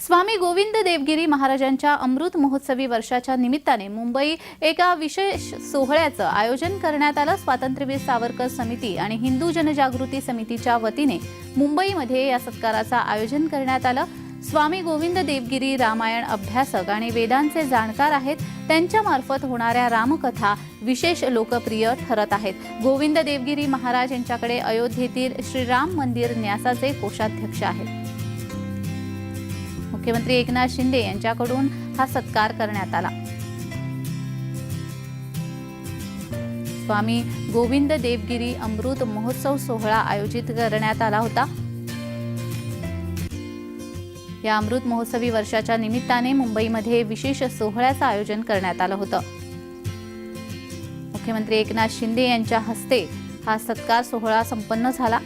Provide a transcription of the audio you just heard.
स्वामी गोविंद देवगिरी महाराजांच्या अमृत महोत्सवी वर्षाच्या निमित्ताने मुंबई एका विशेष सोहळ्याचं आयोजन करण्यात आलं. स्वातंत्र्यवीर सावरकर समिती आणि हिंदू जनजागृती समितीच्या वतीने मुंबईमध्ये या सत्काराचं आयोजन करण्यात आलं. स्वामी गोविंद देवगिरी रामायण अभ्यासक आणि वेदांचे जाणकार आहेत. त्यांच्या मार्फत होणाऱ्या रामकथा विशेष लोकप्रिय ठरत आहेत. गोविंद देवगिरी महाराज यांच्याकडे अयोध्येतील श्रीराम मंदिर न्यासाचे कोषाध्यक्ष आहेत. मुख्यमंत्री एकनाथ शिंदे यांच्याकडून हा सत्कार करण्यात आला. स्वामी गोविंद देवगिरी अमृत महोत्सव सोहळा आयोजित करण्यात आला होता. या अमृत महोत्सवी वर्षाच्या निमित्ताने मुंबईमध्ये विशेष सोहळ्याचं आयोजन करण्यात आलं होतं. मुख्यमंत्री एकनाथ शिंदे यांच्या हस्ते हा सत्कार सोहळा संपन्न झाला.